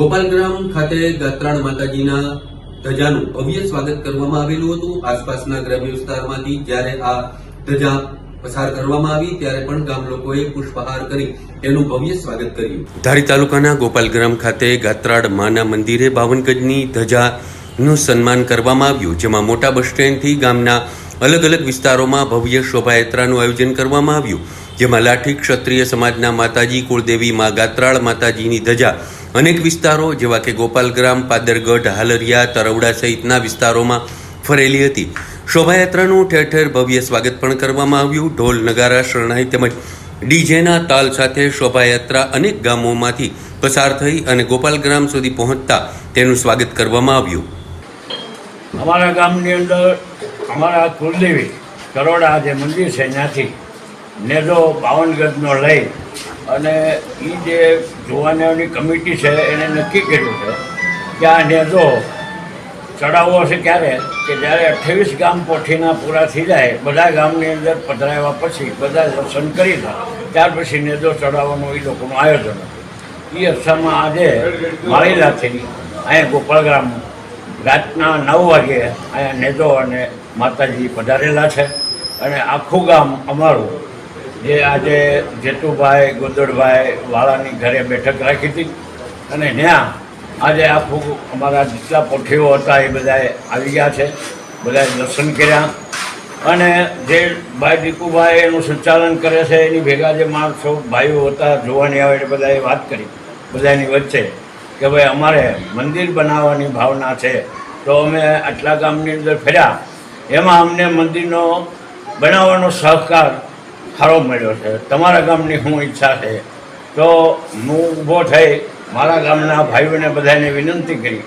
ગોપાલગ્રામ ખાતે ગાત્રાણ માતાજીના ધજાનું ભવ્ય સ્વાગત કરવામાં આવેલું હતું. આસપાસના ગ્રામ્ય વિસ્તારમાંથી જ્યારે આ ધજા પસાર કરવામાં આવી, ત્યારે પણ ગામ લોકોએ પુષ્પહાર કરી તેનું ભવ્ય સ્વાગત કર્યું. ધારી તાલુકાના ગોપાલગ્રામ ખાતે ગાત્રાડ માના મંદિરે બાવન ગજની ધજાનું સન્માન કરવામાં આવ્યું, જેમાં મોટા બસ સ્ટેન્ડથી ગામના અલગ અલગ વિસ્તારોમાં ભવ્ય શોભાયાત્રાનું આયોજન કરવામાં આવ્યું, જેમાં લાઠી ક્ષત્રિય સમાજના માતાજી, કુળદેવી મા ગાત્રાળ માતાજીની ધજા અનેક વિસ્તારો, જેવા કે ગોપાલગ્રામ, પાદરગઢ, હાલરિયા, તરવડા સહિતના વિસ્તારોમાં ફરેલી હતી. શોભાયાત્રાનું ઠેર ઠેર ભવ્ય સ્વાગત પણ કરવામાં આવ્યું. ઢોલ, નગારા, શરણાઈ તેમજ ડીજેના તાલ સાથે શોભાયાત્રા અનેક ગામોમાંથી પસાર થઈ અને ગોપાલગ્રામ સુધી પહોંચતા તેનું સ્વાગત કરવામાં આવ્યું. અમારા ગામની અંદર અમારા કુલદેવી કરોડા જે મંદિર છે ત્યાંથી નેદો બાવન ગજનો લઈ અને એ જે જોવાનીઓની કમિટી છે, એને નક્કી કર્યું છે કે આ નેજો ચડાવવો છે ક્યારે? કે જ્યારે અઠ્ઠાવીસ ગામ પોઠીના પૂરા થઈ જાય, બધા ગામની અંદર પધરાવ્યા પછી બધા દર્શન કરી ત્યાર પછી નેદો ચડાવવાનું એ લોકોનું આયોજન હતું. એ અરસામાં આજે માળીલાથી અહીંયા ગોપાળગ્રામ રાતના નવ વાગે અહીંયા નેજો અને માતાજી પધારેલા છે. અને આખું ગામ અમારું જે આજે જેતુભાઈ ગોંદડભાઈ વાળાની ઘરે બેઠક રાખી હતી. અને ત્યાં આજે આખું અમારા જેટલા પોઠીઓ હતા એ બધાએ આવી ગયા છે. બધાએ દર્શન કર્યા. અને જે ભાઈ દીકુભાઈ એનું સંચાલન કરે છે, એની ભેગા જે માણસો, ભાઈઓ હતા, જોવાની આવે એટલે બધાએ વાત કરી. બધાની વચ્ચે કે ભાઈ, અમારે મંદિર બનાવવાની ભાવના છે. તો અમે આટલા ગામની અંદર ફર્યા. એમાં અમને મંદિરનો બનાવવાનો સહકાર સારો મળ્યો છે. તમારા ગામની શું ઈચ્છા છે. તો હું ઊભો થઈ મારા ગામના ભાઈઓને બધાને વિનંતી કરી.